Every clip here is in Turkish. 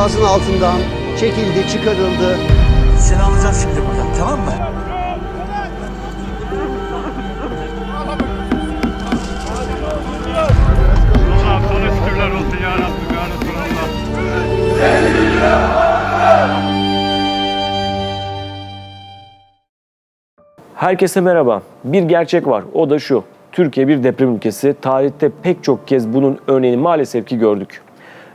enkazın altından çekildi, çıkarıldı. Seni alacağız şimdi buradan tamam mı? Allah sana şükürler olsun ya Rabbim ya Resulallah. Herkese merhaba. Bir gerçek var. O da şu. Türkiye bir deprem ülkesi. Tarihte pek çok kez bunun örneğini maalesef ki gördük.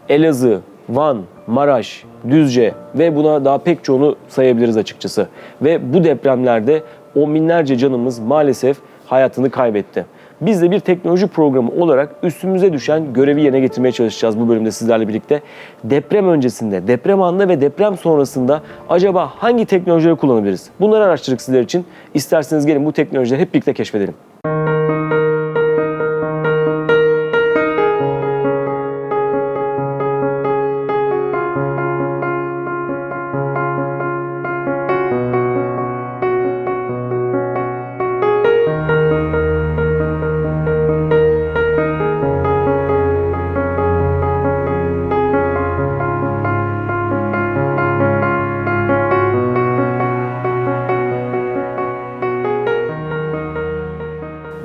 Elazığ, Van, Maraş, Düzce ve buna daha pek çoğunu sayabiliriz açıkçası. Ve bu depremlerde on binlerce canımız maalesef hayatını kaybetti. Biz de bir teknoloji programı olarak üstümüze düşen görevi yerine getirmeye çalışacağız bu bölümde sizlerle birlikte. Deprem öncesinde, deprem anında ve deprem sonrasında acaba hangi teknolojileri kullanabiliriz? Bunları araştırdık sizler için. İsterseniz gelin bu teknolojileri hep birlikte keşfedelim.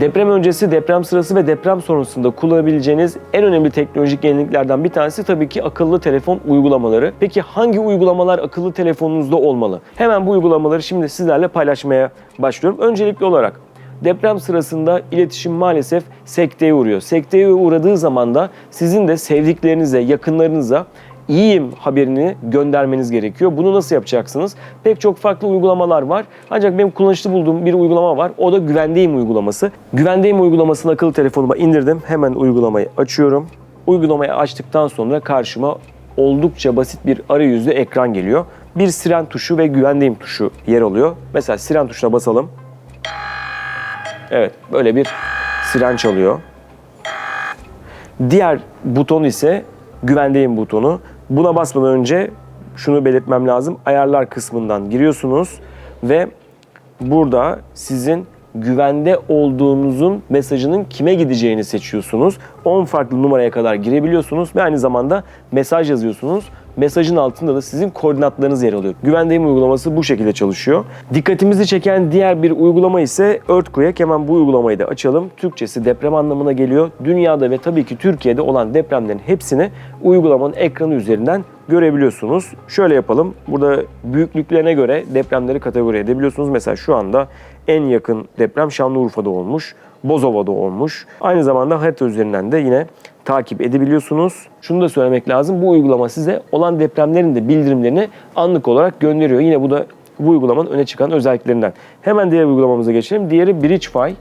Deprem öncesi, deprem sırası ve deprem sonrasında kullanabileceğiniz en önemli teknolojik yeniliklerden bir tanesi tabii ki akıllı telefon uygulamaları. Peki hangi uygulamalar akıllı telefonunuzda olmalı? Hemen bu uygulamaları şimdi sizlerle paylaşmaya başlıyorum. Öncelikli olarak Deprem sırasında iletişim maalesef sekteye uğruyor. Sekteye uğradığı zaman da sizin de sevdiklerinize, yakınlarınıza iyiyim haberini göndermeniz gerekiyor. Bunu nasıl yapacaksınız? Pek çok farklı uygulamalar var. Ancak benim kullanışlı bulduğum bir uygulama var. O da Güvendeyim uygulaması. Güvendeyim uygulamasını akıllı telefonuma indirdim. Hemen uygulamayı açıyorum. Uygulamayı açtıktan sonra karşıma oldukça basit bir arayüzlü ekran geliyor. Bir siren tuşu ve güvendeyim tuşu yer alıyor. Mesela siren tuşuna basalım. Evet, böyle bir siren çalıyor. Diğer buton ise güvendeyim butonu. Buna basmadan önce şunu belirtmem lazım. Ayarlar kısmından giriyorsunuz ve burada sizin güvende olduğunuzun mesajının kime gideceğini seçiyorsunuz. 10 farklı numaraya kadar girebiliyorsunuz ve aynı zamanda mesaj yazıyorsunuz. Mesajın altında da sizin koordinatlarınız yer alıyor. Güvendeyim uygulaması bu şekilde çalışıyor. Dikkatimizi çeken diğer bir uygulama ise Earthquake. Hemen bu uygulamayı da açalım. Türkçesi deprem anlamına geliyor. Dünyada ve tabii ki Türkiye'de olan depremlerin hepsini uygulamanın ekranı üzerinden görebiliyorsunuz. Şöyle yapalım. Burada büyüklüklerine göre depremleri kategori edebiliyorsunuz. Mesela şu anda en yakın deprem Şanlıurfa'da olmuş. Bozova'da olmuş. Aynı zamanda harita üzerinden de yine takip edebiliyorsunuz. Şunu da söylemek lazım. Bu uygulama size olan depremlerin de bildirimlerini anlık olarak gönderiyor. Yine bu da bu uygulamanın öne çıkan özelliklerinden. Hemen diğer uygulamamıza geçelim. Diğeri BridgeFi.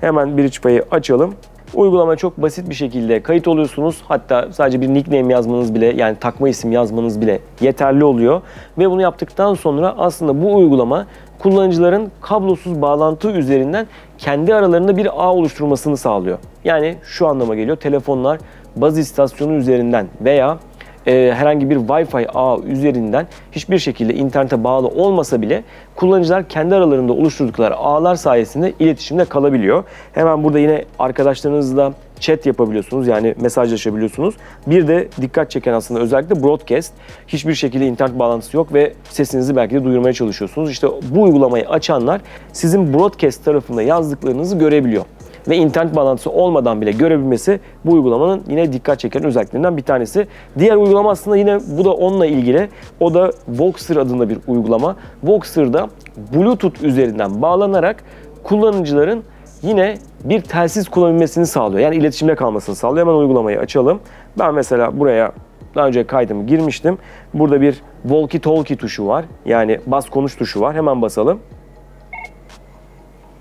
Hemen BridgeFi'yi açalım. Uygulama çok basit bir şekilde kayıt oluyorsunuz. Hatta sadece bir nickname yazmanız bile yani takma isim yazmanız bile yeterli oluyor. Ve bunu yaptıktan sonra aslında bu uygulama kullanıcıların kablosuz bağlantı üzerinden kendi aralarında bir ağ oluşturmasını sağlıyor. Yani şu anlama geliyor. Telefonlar baz istasyonu üzerinden veya e, herhangi bir Wi-Fi ağı üzerinden hiçbir şekilde internete bağlı olmasa bile kullanıcılar kendi aralarında oluşturdukları ağlar sayesinde iletişimde kalabiliyor. Hemen burada yine arkadaşlarınızla chat yapabiliyorsunuz yani mesajlaşabiliyorsunuz. Bir de dikkat çeken aslında özellikle broadcast. Hiçbir şekilde internet bağlantısı yok ve sesinizi belki de duyurmaya çalışıyorsunuz. İşte bu uygulamayı açanlar sizin broadcast tarafında yazdıklarınızı görebiliyor ve internet bağlantısı olmadan bile görebilmesi bu uygulamanın yine dikkat çeken özelliklerinden bir tanesi. Diğer uygulama aslında yine bu da onunla ilgili. O da Voxer adında bir uygulama. Voxer'da Bluetooth üzerinden bağlanarak kullanıcıların yine bir telsiz kullanabilmesini sağlıyor. Yani iletişimde kalmasını sağlıyor. Hemen uygulamayı açalım. Ben mesela buraya daha önce kaydımı girmiştim. Burada bir walkie talkie tuşu var. Yani bas konuş tuşu var. Hemen basalım.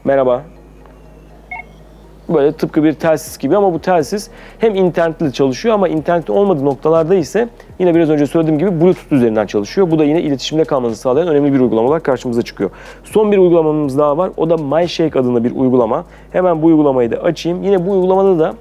Merhaba. Böyle tıpkı bir telsiz gibi ama bu telsiz hem internetle çalışıyor ama internet olmadığı noktalarda ise yine biraz önce söylediğim gibi Bluetooth üzerinden çalışıyor. Bu da yine iletişimde kalmanızı sağlayan önemli bir uygulama olarak karşımıza çıkıyor. Son bir uygulamamız daha var. O da MyShake adında bir uygulama. Hemen bu uygulamayı da açayım. Yine bu uygulamada da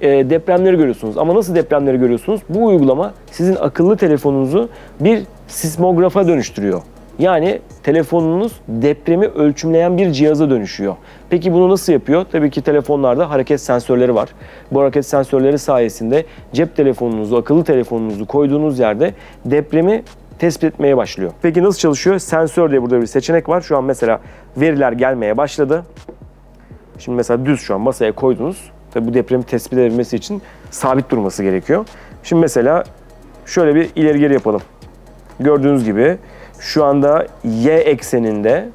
e, depremleri görüyorsunuz. Ama nasıl depremleri görüyorsunuz? Bu uygulama sizin akıllı telefonunuzu bir sismografa dönüştürüyor. Yani telefonunuz depremi ölçümleyen bir cihaza dönüşüyor. Peki bunu nasıl yapıyor? Tabii ki telefonlarda hareket sensörleri var. Bu hareket sensörleri sayesinde cep telefonunuzu, akıllı telefonunuzu koyduğunuz yerde depremi tespit etmeye başlıyor. Peki nasıl çalışıyor? Sensör diye burada bir seçenek var. Şu an mesela veriler gelmeye başladı. Şimdi mesela düz şu an masaya koydunuz. Tabii bu depremi tespit edebilmesi için sabit durması gerekiyor. Şimdi mesela şöyle bir ileri geri yapalım. Gördüğünüz gibi şu anda y ekseninde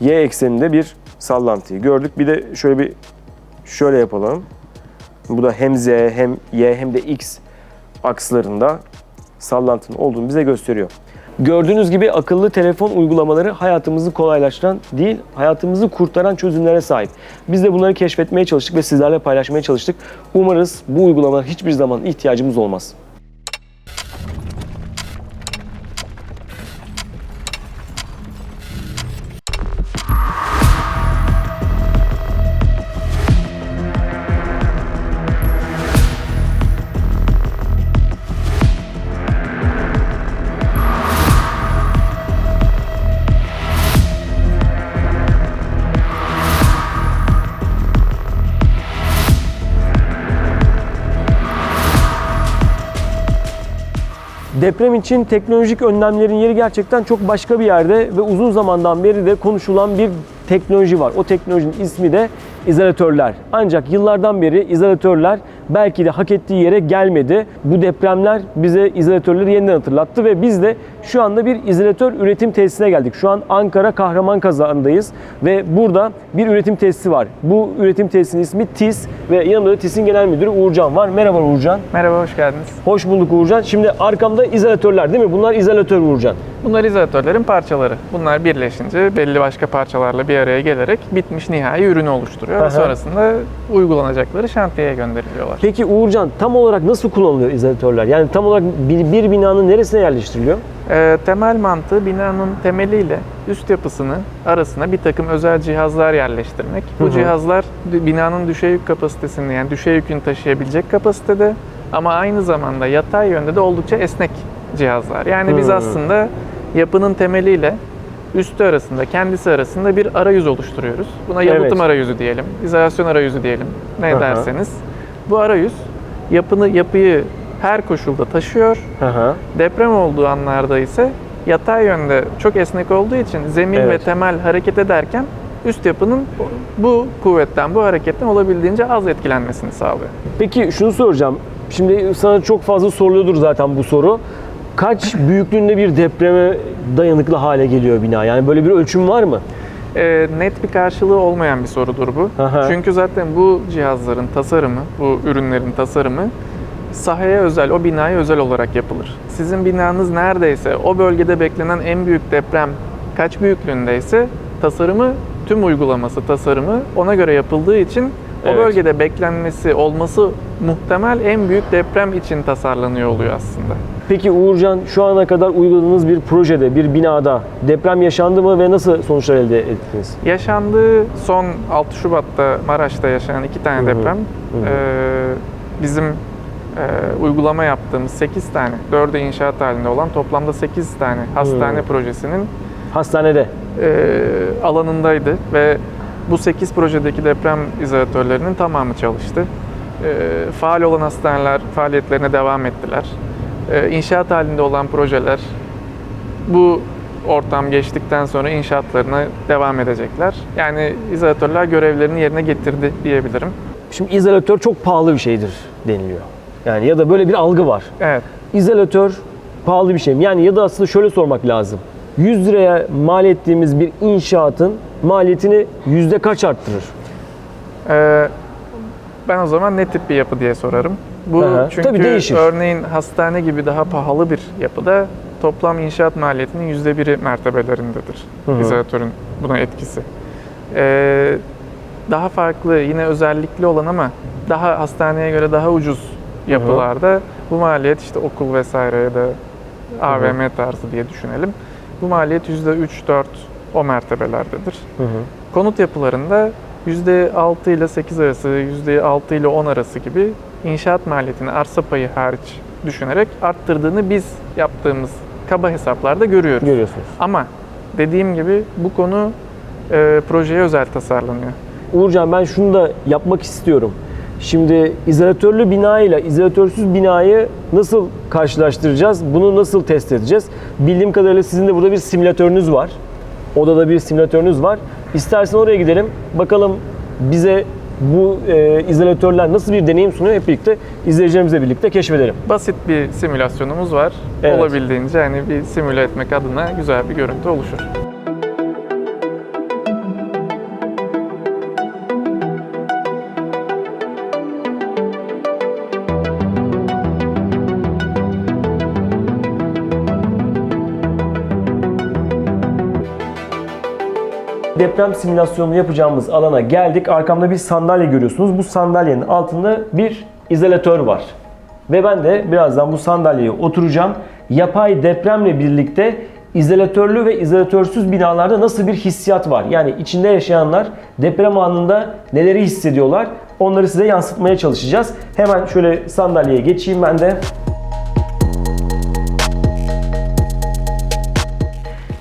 y ekseninde bir sallantıyı gördük. Bir de şöyle bir şöyle yapalım. Bu da hem z hem y hem de x akslarında sallantının olduğunu bize gösteriyor. Gördüğünüz gibi akıllı telefon uygulamaları hayatımızı kolaylaştıran değil, hayatımızı kurtaran çözümlere sahip. Biz de bunları keşfetmeye çalıştık ve sizlerle paylaşmaya çalıştık. Umarız bu uygulamalar hiçbir zaman ihtiyacımız olmaz. Deprem için teknolojik önlemlerin yeri gerçekten çok başka bir yerde ve uzun zamandan beri de konuşulan bir teknoloji var. O teknolojinin ismi de izolatörler. Ancak yıllardan beri izolatörler belki de hak ettiği yere gelmedi. Bu depremler bize izolatörleri yeniden hatırlattı ve biz de şu anda bir izolatör üretim tesisine geldik. Şu an Ankara Kahraman Kazağı'ndayız ve burada bir üretim tesisi var. Bu üretim tesisinin ismi TİS ve yanımda da TİS'in genel müdürü Uğurcan var. Merhaba Uğurcan. Merhaba, hoş geldiniz. Hoş bulduk Uğurcan. Şimdi arkamda izolatörler değil mi? Bunlar izolatör Uğurcan. Bunlar izolatörlerin parçaları. Bunlar birleşince belli başka parçalarla bir araya gelerek bitmiş nihai ürünü oluşturuyor. Aha. Ve sonrasında uygulanacakları şantiyeye gönderiliyorlar. Peki Uğurcan tam olarak nasıl kullanılıyor izolatörler? Yani tam olarak bir, bir binanın neresine yerleştiriliyor? Ee, temel mantığı binanın temeliyle üst yapısını arasına bir takım özel cihazlar yerleştirmek. Bu Hı hı. cihazlar binanın düşey yük kapasitesini yani düşey yükünü taşıyabilecek kapasitede ama aynı zamanda yatay yönde de oldukça esnek cihazlar. Yani biz Hı. aslında yapının temeliyle üstü arasında, kendisi arasında bir arayüz oluşturuyoruz. Buna yalıtım Evet. arayüzü diyelim, izolasyon arayüzü diyelim, ne hı. derseniz. Bu arayüz yapını yapıyı her koşulda taşıyor Hı hı. Deprem olduğu anlarda ise yatay yönde çok esnek olduğu için zemin Evet. ve temel hareket ederken üst yapının bu kuvvetten, bu hareketten olabildiğince az etkilenmesini sağlıyor. Peki şunu soracağım. Şimdi sana çok fazla soruluyordur zaten bu soru. Kaç büyüklüğünde bir depreme dayanıklı hale geliyor bina? Yani böyle bir ölçüm var mı? Ee, net bir karşılığı olmayan bir sorudur bu. Aha. Çünkü zaten bu cihazların tasarımı, bu ürünlerin tasarımı sahaya özel, o binaya özel olarak yapılır. Sizin binanız neredeyse o bölgede beklenen en büyük deprem kaç büyüklüğündeyse tasarımı, tüm uygulaması, tasarımı ona göre yapıldığı için o Evet. bölgede beklenmesi, olması muhtemel en büyük deprem için tasarlanıyor oluyor aslında. Peki Uğurcan şu ana kadar uyguladığınız bir projede, bir binada deprem yaşandı mı ve nasıl sonuçlar elde ettiniz? Yaşandığı son 6 Şubat'ta Maraş'ta yaşanan iki tane deprem hı. e, bizim e, uygulama yaptığımız 8 tane, 4'ü inşaat halinde olan toplamda 8 tane hastane projesinin Hastanede. e, alanındaydı ve bu 8 projedeki deprem izolatörlerinin tamamı çalıştı. E, faal olan hastaneler faaliyetlerine devam ettiler. E, inşaat halinde olan projeler bu ortam geçtikten sonra inşaatlarına devam edecekler. Yani izolatörler görevlerini yerine getirdi diyebilirim. Şimdi izolatör çok pahalı bir şeydir deniliyor. Yani ya da böyle bir algı var. Evet. İzolatör pahalı bir şey mi? Yani ya da aslında şöyle sormak lazım. 100 liraya mal ettiğimiz bir inşaatın maliyetini yüzde kaç arttırır? Ee, ben o zaman ne tip bir yapı diye sorarım. Bu Aha. çünkü Tabii değişir. örneğin hastane gibi daha pahalı bir yapıda toplam inşaat maliyetinin yüzde biri mertebelerindedir. Hı hı. İzolatörün buna etkisi. Ee, daha farklı yine özellikli olan ama daha hastaneye göre daha ucuz yapılarda bu maliyet işte okul vesaire ya da AVM tarzı diye düşünelim. Bu maliyet yüzde 3-4 o mertebelerdedir. Hı hı. Konut yapılarında %6 ile 8 arası, %6 ile 10 arası gibi inşaat maliyetini arsa payı hariç düşünerek arttırdığını biz yaptığımız kaba hesaplarda görüyoruz. Görüyorsunuz. Ama dediğim gibi bu konu e, projeye özel tasarlanıyor. Uğurcan ben şunu da yapmak istiyorum. Şimdi izolatörlü bina ile izolatörsüz binayı nasıl karşılaştıracağız? Bunu nasıl test edeceğiz? Bildiğim kadarıyla sizin de burada bir simülatörünüz var. Odada bir simülatörünüz var. İstersen oraya gidelim. Bakalım bize bu e, izolatörler nasıl bir deneyim sunuyor hep birlikte izleyicilerimizle birlikte keşfedelim. Basit bir simülasyonumuz var. Evet. Olabildiğince hani bir simüle etmek adına güzel bir görüntü oluşur. Deprem simülasyonunu yapacağımız alana geldik. Arkamda bir sandalye görüyorsunuz. Bu sandalyenin altında bir izolatör var. Ve ben de birazdan bu sandalyeye oturacağım. Yapay depremle birlikte izolatörlü ve izolatörsüz binalarda nasıl bir hissiyat var? Yani içinde yaşayanlar deprem anında neleri hissediyorlar? Onları size yansıtmaya çalışacağız. Hemen şöyle sandalyeye geçeyim ben de.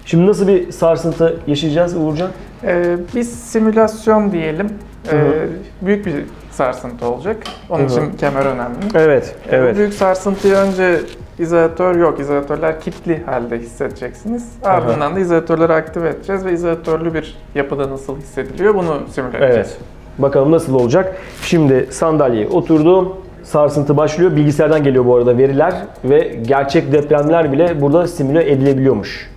Şimdi nasıl bir sarsıntı yaşayacağız Uğurcan? Ee, biz simülasyon diyelim. Ee, büyük bir sarsıntı olacak. Onun için kemer önemli. Evet, Bu büyük sarsıntıyı önce izolatör yok. İzolatörler kilitli halde hissedeceksiniz. Ardından da izolatörleri aktive edeceğiz ve izolatörlü bir yapıda nasıl hissediliyor bunu simüle edeceğiz. Evet. Bakalım nasıl olacak. Şimdi sandalyeye oturdum. Sarsıntı başlıyor. Bilgisayardan geliyor bu arada veriler ve gerçek depremler bile burada simüle edilebiliyormuş.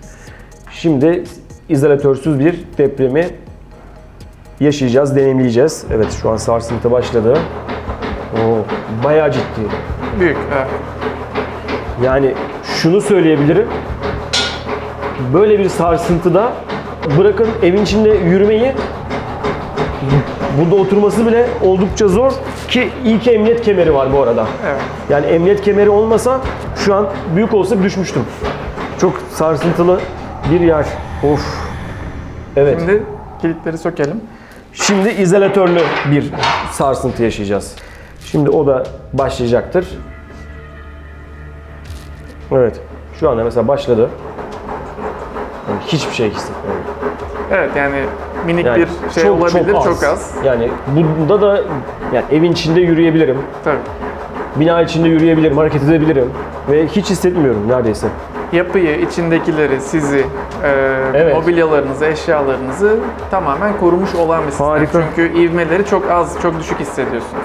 Şimdi izolatörsüz bir depremi yaşayacağız, deneyimleyeceğiz. Evet şu an sarsıntı başladı. Oo, bayağı ciddi. Büyük, evet. Yani şunu söyleyebilirim. Böyle bir sarsıntıda bırakın evin içinde yürümeyi burada oturması bile oldukça zor ki ilk emniyet kemeri var bu arada. Evet. Yani emniyet kemeri olmasa şu an büyük olsa düşmüştüm. Çok sarsıntılı bir yer. Of. Evet. Şimdi, Şimdi kilitleri sökelim. izolatörlü bir sarsıntı yaşayacağız. Şimdi o da başlayacaktır. Evet. Şu anda mesela başladı. Yani hiçbir şey hissetmiyorum. Evet yani minik Yani bir şey olabilir çok az. Yani bunda da yani evin içinde yürüyebilirim. Tabii. Bina içinde yürüyebilirim, hareket edebilirim ve hiç hissetmiyorum neredeyse. Yapıyı, içindekileri, sizi, e, Evet. mobilyalarınızı, eşyalarınızı tamamen korumuş olan bir sistem. Harika. Çünkü ivmeleri çok az, çok düşük hissediyorsunuz.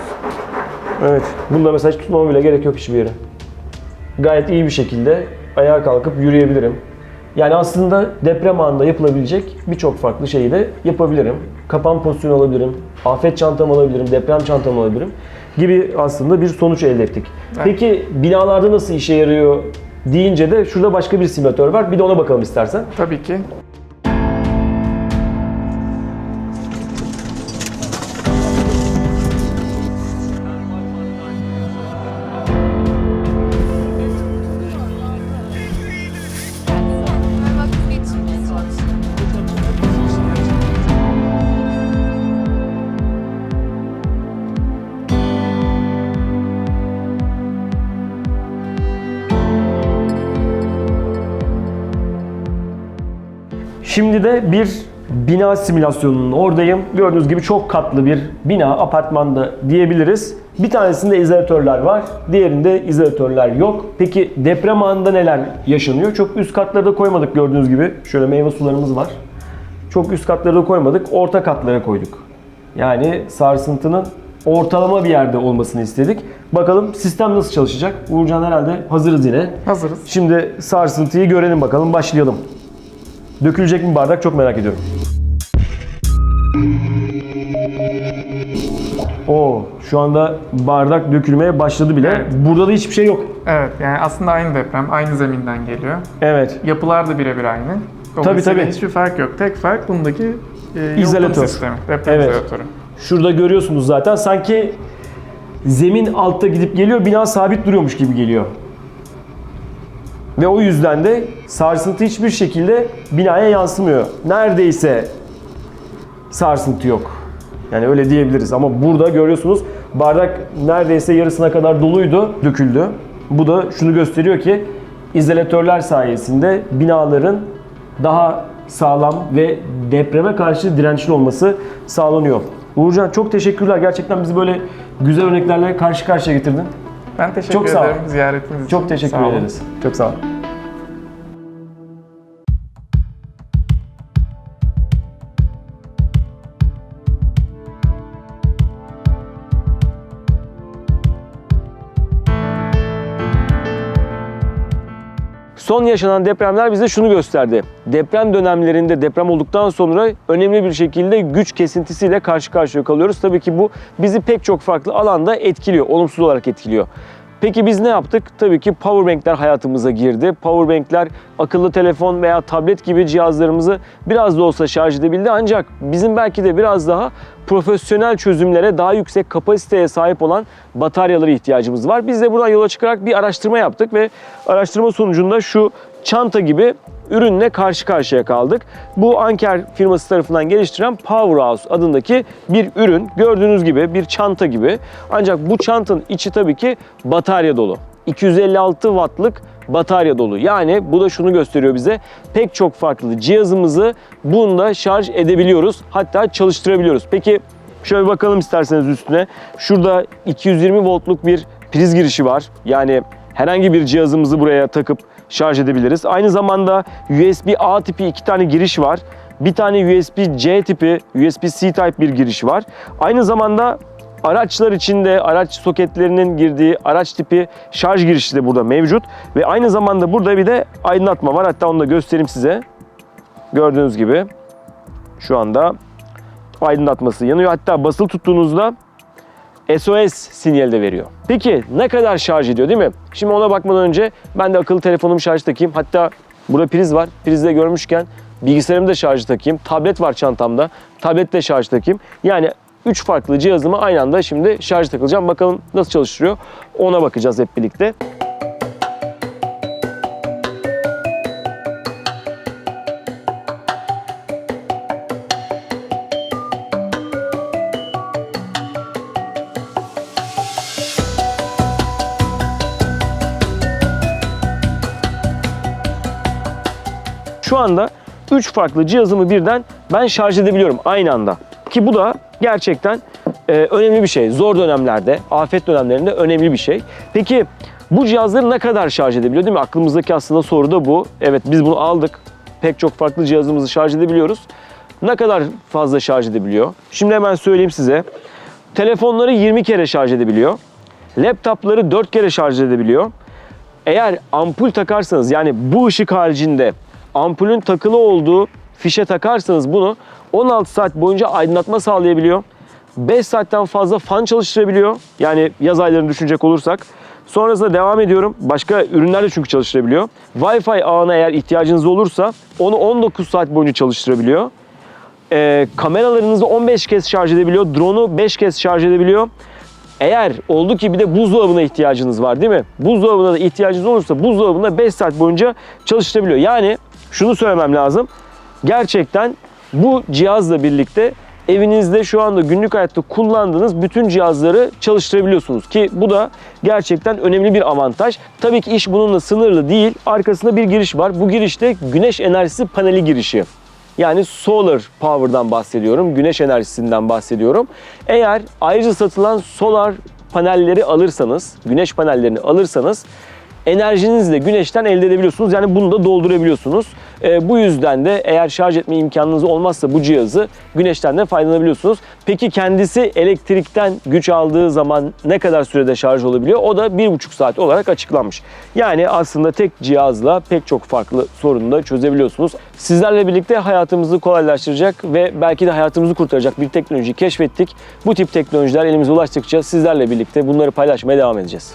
Evet. Bunda mesela hiç tutmama bile gerek yok hiçbir yere. Gayet iyi bir şekilde ayağa kalkıp yürüyebilirim. Yani aslında deprem anında yapılabilecek birçok farklı şeyi de yapabilirim. Kapan pozisyonu alabilirim, afet çantamı alabilirim, deprem çantamı alabilirim gibi aslında bir sonuç elde ettik. Peki binalarda nasıl işe yarıyor deyince de şurada başka bir simülatör var. Bir de ona bakalım istersen. Tabii ki. Şimdi de bir bina simülasyonunun oradayım. Gördüğünüz gibi çok katlı bir bina, apartmanda diyebiliriz. Bir tanesinde izolatörler var, diğerinde izolatörler yok. Peki deprem anında neler yaşanıyor? Çok üst katları da koymadık gördüğünüz gibi. Şöyle meyve sularımız var. Çok üst katları da koymadık, orta katlara koyduk. Yani sarsıntının ortalama bir yerde olmasını istedik. Bakalım sistem nasıl çalışacak? Uğurcan herhalde hazırız yine. Hazırız. Şimdi sarsıntıyı görelim bakalım, başlayalım. Dökülecek mi bardak çok merak ediyorum. Oo, şu anda bardak dökülmeye başladı bile. Evet. Burada da hiçbir şey yok. Evet yani aslında aynı deprem, aynı zeminden geliyor. Evet. Yapılar da birebir aynı. Dolayısıyla tabii. hiçbir fark yok. Tek fark bundaki e, İzolatör. sistemi, deprem Evet. izolatörü. Şurada görüyorsunuz zaten sanki zemin altta gidip geliyor, bina sabit duruyormuş gibi geliyor. Ve o yüzden de sarsıntı hiçbir şekilde binaya yansımıyor. Neredeyse sarsıntı yok. Yani öyle diyebiliriz ama burada görüyorsunuz bardak neredeyse yarısına kadar doluydu, döküldü. Bu da şunu gösteriyor ki izolatörler sayesinde binaların daha sağlam ve depreme karşı dirençli olması sağlanıyor. Uğurcan çok teşekkürler. Gerçekten bizi böyle güzel örneklerle karşı karşıya getirdin. Ben teşekkür Çok sağ ol. ederim ziyaretiniz için. Çok teşekkür olun. ederiz. Çok sağ ol. Son yaşanan depremler bize şunu gösterdi. Deprem dönemlerinde deprem olduktan sonra önemli bir şekilde güç kesintisiyle karşı karşıya kalıyoruz. Tabii ki bu bizi pek çok farklı alanda etkiliyor, olumsuz olarak etkiliyor. Peki biz ne yaptık? Tabii ki powerbankler hayatımıza girdi. Powerbankler akıllı telefon veya tablet gibi cihazlarımızı biraz da olsa şarj edebildi. Ancak bizim belki de biraz daha profesyonel çözümlere, daha yüksek kapasiteye sahip olan bataryalara ihtiyacımız var. Biz de buradan yola çıkarak bir araştırma yaptık ve araştırma sonucunda şu çanta gibi ürünle karşı karşıya kaldık. Bu Anker firması tarafından geliştirilen Powerhouse adındaki bir ürün. Gördüğünüz gibi bir çanta gibi. Ancak bu çantanın içi tabii ki batarya dolu. 256 wattlık batarya dolu. Yani bu da şunu gösteriyor bize. Pek çok farklı cihazımızı bunda şarj edebiliyoruz. Hatta çalıştırabiliyoruz. Peki şöyle bakalım isterseniz üstüne. Şurada 220 voltluk bir priz girişi var. Yani herhangi bir cihazımızı buraya takıp şarj edebiliriz. Aynı zamanda USB-A tipi iki tane giriş var. Bir tane USB-C tipi, USB-C type bir giriş var. Aynı zamanda araçlar içinde araç soketlerinin girdiği araç tipi şarj girişi de burada mevcut. Ve aynı zamanda burada bir de aydınlatma var. Hatta onu da göstereyim size. Gördüğünüz gibi şu anda aydınlatması yanıyor. Hatta basılı tuttuğunuzda SOS sinyali de veriyor. Peki ne kadar şarj ediyor değil mi? Şimdi ona bakmadan önce ben de akıllı telefonumu şarj takayım. Hatta burada priz var. Prizde görmüşken bilgisayarımı da şarj takayım. Tablet var çantamda. Tablet de şarj takayım. Yani üç farklı cihazımı aynı anda şimdi şarj takılacağım. Bakalım nasıl çalıştırıyor. Ona bakacağız hep birlikte. Şu anda 3 farklı cihazımı birden ben şarj edebiliyorum aynı anda. Ki bu da gerçekten e, önemli bir şey. Zor dönemlerde, afet dönemlerinde önemli bir şey. Peki bu cihazları ne kadar şarj edebiliyor değil mi? Aklımızdaki aslında soru da bu. Evet biz bunu aldık. Pek çok farklı cihazımızı şarj edebiliyoruz. Ne kadar fazla şarj edebiliyor? Şimdi hemen söyleyeyim size. Telefonları 20 kere şarj edebiliyor. Laptopları 4 kere şarj edebiliyor. Eğer ampul takarsanız yani bu ışık haricinde ampulün takılı olduğu fişe takarsanız bunu 16 saat boyunca aydınlatma sağlayabiliyor. 5 saatten fazla fan çalıştırabiliyor. Yani yaz aylarını düşünecek olursak. Sonrasında devam ediyorum. Başka ürünler de çünkü çalıştırabiliyor. Wi-Fi ağına eğer ihtiyacınız olursa onu 19 saat boyunca çalıştırabiliyor. Ee, kameralarınızı 15 kez şarj edebiliyor. Drone'u 5 kez şarj edebiliyor. Eğer oldu ki bir de buzdolabına ihtiyacınız var değil mi? Buzdolabına da ihtiyacınız olursa buzdolabında 5 saat boyunca çalıştırabiliyor. Yani şunu söylemem lazım. Gerçekten bu cihazla birlikte evinizde şu anda günlük hayatta kullandığınız bütün cihazları çalıştırabiliyorsunuz ki bu da gerçekten önemli bir avantaj. Tabii ki iş bununla sınırlı değil. Arkasında bir giriş var. Bu girişte güneş enerjisi paneli girişi. Yani solar power'dan bahsediyorum. Güneş enerjisinden bahsediyorum. Eğer ayrıca satılan solar panelleri alırsanız, güneş panellerini alırsanız enerjinizi de güneşten elde edebiliyorsunuz. Yani bunu da doldurabiliyorsunuz. Ee, bu yüzden de eğer şarj etme imkanınız olmazsa bu cihazı güneşten de faydalanabiliyorsunuz. Peki kendisi elektrikten güç aldığı zaman ne kadar sürede şarj olabiliyor? O da 1,5 saat olarak açıklanmış. Yani aslında tek cihazla pek çok farklı sorunu da çözebiliyorsunuz. Sizlerle birlikte hayatımızı kolaylaştıracak ve belki de hayatımızı kurtaracak bir teknoloji keşfettik. Bu tip teknolojiler elimize ulaştıkça sizlerle birlikte bunları paylaşmaya devam edeceğiz.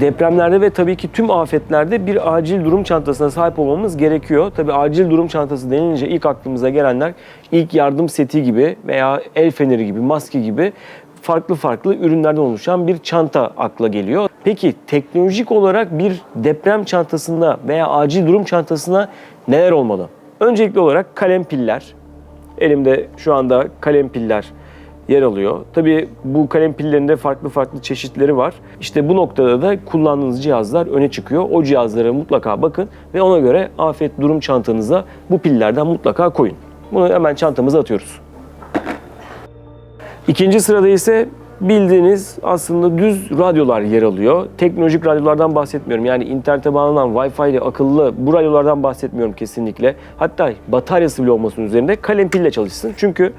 depremlerde ve tabii ki tüm afetlerde bir acil durum çantasına sahip olmamız gerekiyor. Tabii acil durum çantası denilince ilk aklımıza gelenler ilk yardım seti gibi veya el feneri gibi, maske gibi farklı farklı ürünlerden oluşan bir çanta akla geliyor. Peki teknolojik olarak bir deprem çantasında veya acil durum çantasına neler olmalı? Öncelikli olarak kalem piller. Elimde şu anda kalem piller yer alıyor. Tabii bu kalem pillerinde farklı farklı çeşitleri var. İşte bu noktada da kullandığınız cihazlar öne çıkıyor. O cihazlara mutlaka bakın ve ona göre afet durum çantanıza bu pillerden mutlaka koyun. Bunu hemen çantamıza atıyoruz. İkinci sırada ise bildiğiniz aslında düz radyolar yer alıyor. Teknolojik radyolardan bahsetmiyorum. Yani internete bağlanan Wi-Fi ile akıllı bu radyolardan bahsetmiyorum kesinlikle. Hatta bataryası bile olmasının üzerinde kalem pille çalışsın. Çünkü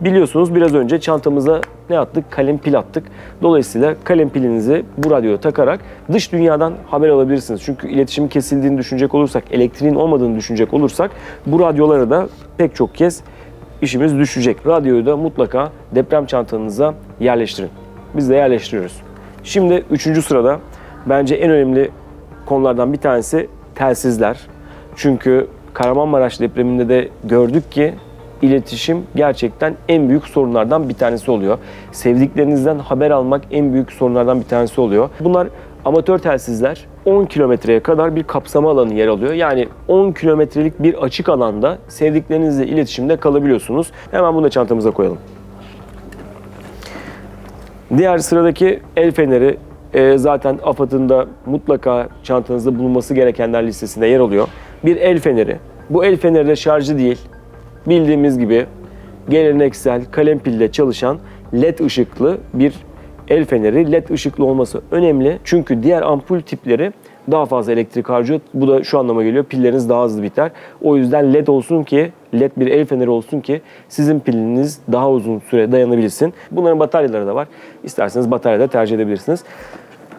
biliyorsunuz biraz önce çantamıza ne attık? Kalem pil attık. Dolayısıyla kalem pilinizi bu radyoya takarak dış dünyadan haber alabilirsiniz. Çünkü iletişimin kesildiğini düşünecek olursak, elektriğin olmadığını düşünecek olursak bu radyolara da pek çok kez işimiz düşecek. Radyoyu da mutlaka deprem çantanıza yerleştirin. Biz de yerleştiriyoruz. Şimdi üçüncü sırada bence en önemli konulardan bir tanesi telsizler. Çünkü Kahramanmaraş depreminde de gördük ki iletişim gerçekten en büyük sorunlardan bir tanesi oluyor. Sevdiklerinizden haber almak en büyük sorunlardan bir tanesi oluyor. Bunlar amatör telsizler 10 kilometreye kadar bir kapsama alanı yer alıyor. Yani 10 kilometrelik bir açık alanda sevdiklerinizle iletişimde kalabiliyorsunuz. Hemen bunu da çantamıza koyalım. Diğer sıradaki el feneri e, zaten AFAD'ın da mutlaka çantanızda bulunması gerekenler listesinde yer alıyor. Bir el feneri. Bu el feneri de şarjı değil. Bildiğimiz gibi geleneksel kalem pille çalışan led ışıklı bir el feneri. Led ışıklı olması önemli. Çünkü diğer ampul tipleri daha fazla elektrik harcıyor. Bu da şu anlama geliyor. Pilleriniz daha hızlı biter. O yüzden led olsun ki, led bir el feneri olsun ki sizin piliniz daha uzun süre dayanabilsin. Bunların bataryaları da var. İsterseniz batarya da tercih edebilirsiniz.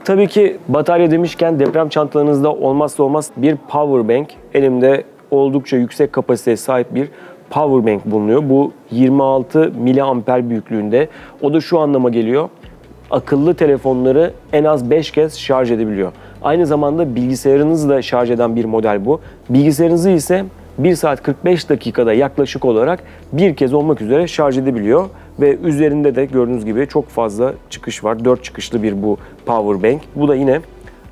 Tabii ki batarya demişken deprem çantalarınızda olmazsa olmaz bir power bank. Elimde oldukça yüksek kapasiteye sahip bir power bank bulunuyor. Bu 26 miliamper büyüklüğünde. O da şu anlama geliyor. Akıllı telefonları en az 5 kez şarj edebiliyor. Aynı zamanda bilgisayarınızı da şarj eden bir model bu. Bilgisayarınızı ise 1 saat 45 dakikada yaklaşık olarak bir kez olmak üzere şarj edebiliyor. Ve üzerinde de gördüğünüz gibi çok fazla çıkış var. 4 çıkışlı bir bu power bank. Bu da yine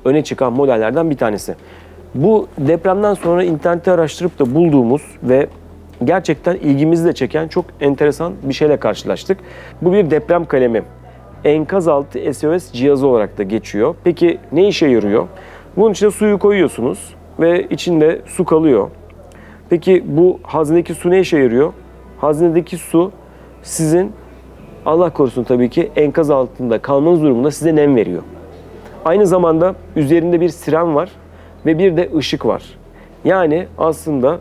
öne çıkan modellerden bir tanesi. Bu depremden sonra internette araştırıp da bulduğumuz ve gerçekten ilgimizi de çeken çok enteresan bir şeyle karşılaştık. Bu bir deprem kalemi. Enkaz altı SOS cihazı olarak da geçiyor. Peki ne işe yarıyor? Bunun içine suyu koyuyorsunuz ve içinde su kalıyor. Peki bu haznedeki su ne işe yarıyor? Haznedeki su sizin Allah korusun tabii ki enkaz altında kalmanız durumunda size nem veriyor. Aynı zamanda üzerinde bir siren var ve bir de ışık var. Yani aslında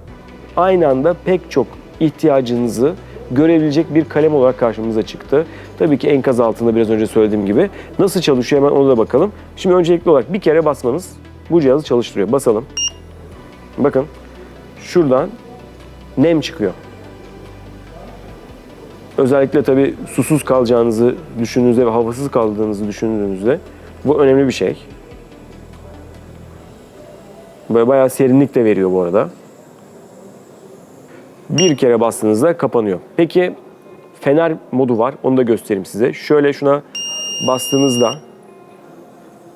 aynı anda pek çok ihtiyacınızı görebilecek bir kalem olarak karşımıza çıktı. Tabii ki enkaz altında biraz önce söylediğim gibi. Nasıl çalışıyor hemen ona da bakalım. Şimdi öncelikli olarak bir kere basmanız bu cihazı çalıştırıyor. Basalım. Bakın şuradan nem çıkıyor. Özellikle tabii susuz kalacağınızı düşündüğünüzde ve havasız kaldığınızı düşündüğünüzde bu önemli bir şey. Böyle bayağı serinlik de veriyor bu arada. Bir kere bastığınızda kapanıyor. Peki fener modu var. Onu da göstereyim size. Şöyle şuna bastığınızda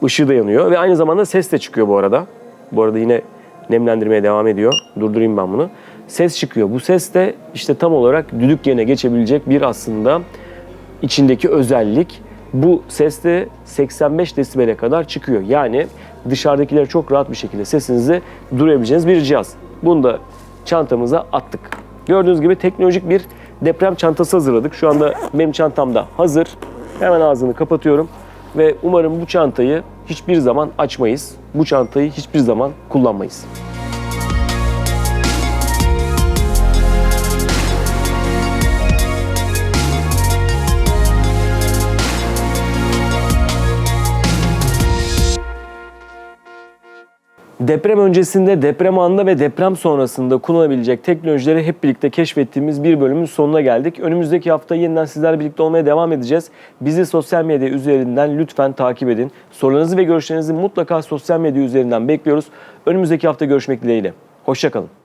ışığı da yanıyor ve aynı zamanda ses de çıkıyor bu arada. Bu arada yine nemlendirmeye devam ediyor. Durdurayım ben bunu. Ses çıkıyor. Bu ses de işte tam olarak düdük yerine geçebilecek bir aslında içindeki özellik. Bu ses de 85 desibele kadar çıkıyor. Yani dışarıdakileri çok rahat bir şekilde sesinizi duyabileceğiniz bir cihaz. Bunu da çantamıza attık. Gördüğünüz gibi teknolojik bir deprem çantası hazırladık. Şu anda benim çantamda hazır. Hemen ağzını kapatıyorum ve umarım bu çantayı hiçbir zaman açmayız. Bu çantayı hiçbir zaman kullanmayız. Deprem öncesinde, deprem anında ve deprem sonrasında kullanılabilecek teknolojileri hep birlikte keşfettiğimiz bir bölümün sonuna geldik. Önümüzdeki hafta yeniden sizlerle birlikte olmaya devam edeceğiz. Bizi sosyal medya üzerinden lütfen takip edin. Sorularınızı ve görüşlerinizi mutlaka sosyal medya üzerinden bekliyoruz. Önümüzdeki hafta görüşmek dileğiyle. Hoşçakalın.